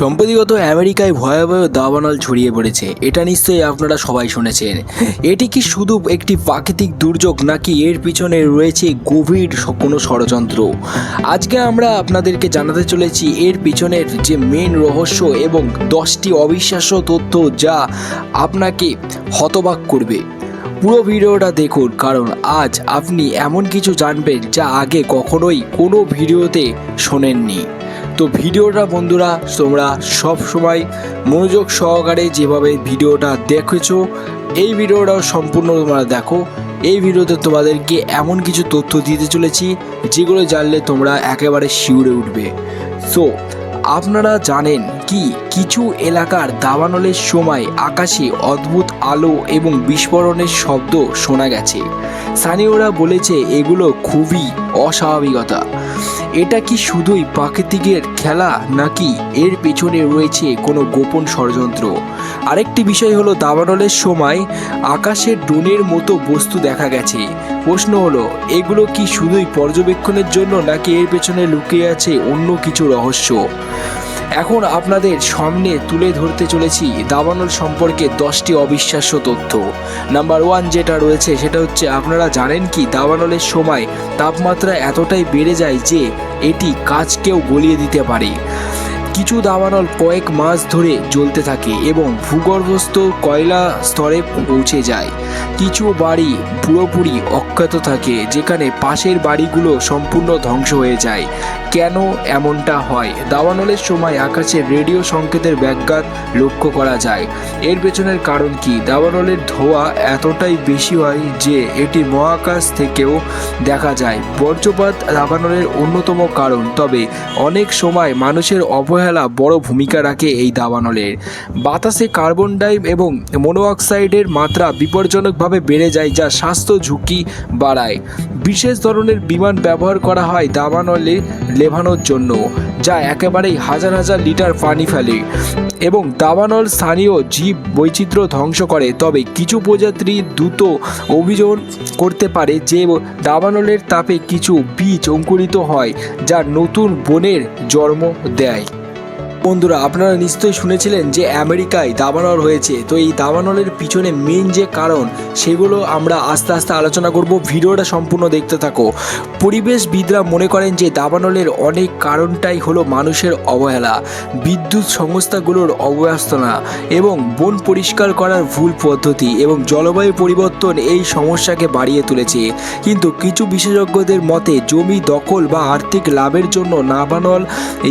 সম্প্রতিগত আমেরিকায় ভয়াবহ দাবানল ছড়িয়ে পড়েছে। এটা নিশ্চয়ই আপনারা সবাই শুনেছেন। এটি কি শুধু একটি প্রাকৃতিক দুর্যোগ, নাকি এর পিছনে রয়েছে গভীর কোনো ষড়যন্ত্র? আজকে আমরা আপনাদেরকে জানাতে চলেছি এর পিছনের যে মেন রহস্য এবং দশটি অবিশ্বাস্য তথ্য যা আপনাকে হতবাক করবে। পুরো ভিডিওটা দেখুন, কারণ আজ আপনি এমন কিছু জানবেন যা আগে কখনোই কোনো ভিডিওতে শোনেননি। তো ভিডিওটা বন্ধুরা, তোমরা সব সময় মনোযোগ সহকারে যেভাবে ভিডিওটা দেখেছ, এই ভিডিওটাও সম্পূর্ণ তোমরা দেখো। এই ভিডিওতে তোমাদেরকে এমন কিছু তথ্য দিতে চলেছি, যেগুলো জানলে তোমরা একেবারে শিউরে উঠবে। সো আপনারা জানেন কি, কিছু এলাকার দাবানলের সময় আকাশে অদ্ভুত আলো এবং বিস্ফোরণের শব্দ শোনা গেছে। স্থানীয়রা বলেছে এগুলো খুবই অস্বাভাবিকতা। এটা কি শুধুই প্রাকৃতিকের খেলা নাকি এর পেছনে রয়েছে কোনো গোপন ষড়যন্ত্র? আরেকটি বিষয় হলো দাবানলের সময় আকাশে ড্রোনের মতো বস্তু দেখা গেছে। প্রশ্ন হলো, এগুলো কি শুধুই পর্যবেক্ষণের জন্য নাকি এর পেছনে লুকিয়ে আছে অন্য কিছু রহস্য? এখন আপনাদের সামনে তুলে ধরতে চলেছি দাবানল সম্পর্কে দশটি অবিশ্বাস্য তথ্য। নাম্বার ওয়ান যেটা রয়েছে সেটা হচ্ছে, আপনারা জানেন কি দাবানলের সময় তাপমাত্রা এতটাই বেড়ে যায় যে এটি কাজকেও গলিয়ে দিতে পারে। কিছু দাবানল কয়েক মাস ধরে জ্বলতে থাকে এবং ভূগর্ভস্থ কয়লা স্তরে পৌঁছে যায়। কিছু বাড়ি পুরোপুরি অক্ষত থাকে, যেখানে পাশের বাড়িগুলো সম্পূর্ণ ধ্বংস হয়ে যায়। কেন এমনটা হয়? দাবানলের সময় আকাশে রেডিও সংকেতের ব্যাঘাত লক্ষ্য করা যায়। এর পেছনের কারণ কি? দাবানলের ধোঁয়া এতটাই বেশি হয় যে এটি মহাকাশ থেকেও দেখা যায়। বর্জ্যপাত দাবানলের অন্যতম কারণ, তবে অনেক সময় মানুষের অবহেলা বড় ভূমিকা রাখে এই দাবানলের। বাতাসে কার্বন ডাই এবং মনোঅক্সাইডের মাত্রা বিপজ্জনকভাবে বেড়ে যায় যা স্বাস্থ্য ঝুঁকি বাড়ায়। বিশেষ ধরনের বিমান ব্যবহার করা হয় দাবানলে লেভানোর জন্য, যা একেবারেই হাজার হাজার লিটার পানি ফেলে এবং দাবানল স্থানীয় জীব বৈচিত্র্য ধ্বংস করে। তবে কিছু প্রজাতি দ্রুত অভিযোগ করতে পারে যে দাবানলের তাপে কিছু বীজ অঙ্কুরিত হয়, যা নতুন বনের জন্ম দেয়। বন্ধুরা, আপনারা নিশ্চয়ই শুনেছিলেন যে আমেরিকায় দাবানল হয়েছে। তো এই দাবানলের পিছনে মেন যে কারণ, সেগুলো আমরা আস্তে আস্তে আলোচনা করব। ভিডিওটা সম্পূর্ণ দেখতে থাকো। পরিবেশবিদরা মনে করেন যে দাবানলের অনেক কারণটাই হলো মানুষের অবহেলা, বিদ্যুৎ সংস্থাগুলোর অব্যবস্থা এবং বন পরিষ্কার করার ভুল পদ্ধতি এবং জলবায়ু পরিবর্তন এই সমস্যাকে বাড়িয়ে তুলেছে। কিন্তু কিছু বিশেষজ্ঞদের মতে, জমি দখল বা আর্থিক লাভের জন্য নাবানল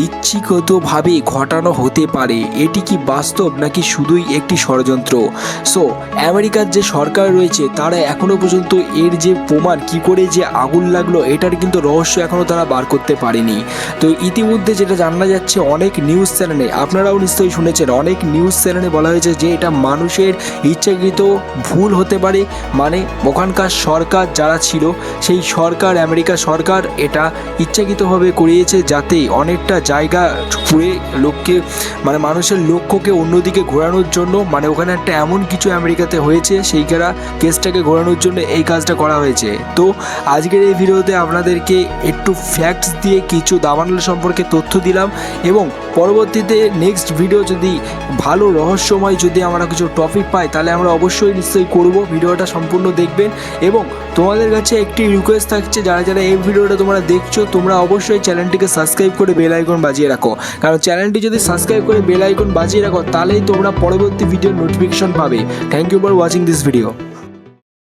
ইচ্ছিকতভাবে ঘটানো হতে পারে। এটি কি বাস্তব নাকি শুধুই একটি ষড়যন্ত্র? সো আমেরিকার যে সরকার রয়েছে, তারা এখনও পর্যন্ত এর যে প্রমাণ, কি করে যে আগুন লাগল, এটার কিন্তু রহস্য এখনও তারা বার করতে পারেনি। তো ইতিমধ্যে যেটা জানা যাচ্ছে, অনেক নিউজ চ্যানেলে, আপনারাও নিশ্চয়ই শুনেছেন, অনেক নিউজ চ্যানেলে বলা হয়েছে যে এটা মানুষের ইচ্ছাকৃত ভুল হতে পারে। মানে ওখানকার সরকার যারা ছিল, সেই সরকার আমেরিকা সরকার এটা ইচ্ছাকৃতভাবে করিয়েছে যাতে অনেকটা জায়গা পুড়ে লোককে মানে মানুষের লক্ষ্যকে অন্যদিকে ঘোরানোর জন্য মানে ওখানে একটা এমন কিছু আমেরিকাতে হয়েছে, সেইখানা কেসটাকে ঘোরানোর জন্য এই কাজটা করা হয়েছে। তো আজকের এই ভিডিওতে আপনাদেরকে একটু ফ্যাক্টস দিয়ে কিছু দাবানল সম্পর্কে তথ্য দিলাম এবং পরবর্তীতে নেক্সট ভিডিও যদি ভালো রহস্যময় যদি আমরা কিছু টপিক পাই, তাহলে আমরা অবশ্যই নিশ্চয়ই করব। ভিডিওটা সম্পূর্ণ দেখবেন এবং তোমাদের কাছে একটি রিকোয়েস্ট থাকছে, যারা যারা এই ভিডিওটা তোমরা দেখছ, তোমরা অবশ্যই চ্যানেলটিকে সাবস্ক্রাইব করে বেল আইকন বাজিয়ে রাখো। কারণ চ্যানেলটি যদি সাবস্ক্রাইব করে বেল আইকন বাজিয়ে রাখো, তাহলেই তোমরা পরবর্তী ভিডিওর নোটিফিকেশন পাবে। Thank you for watching this video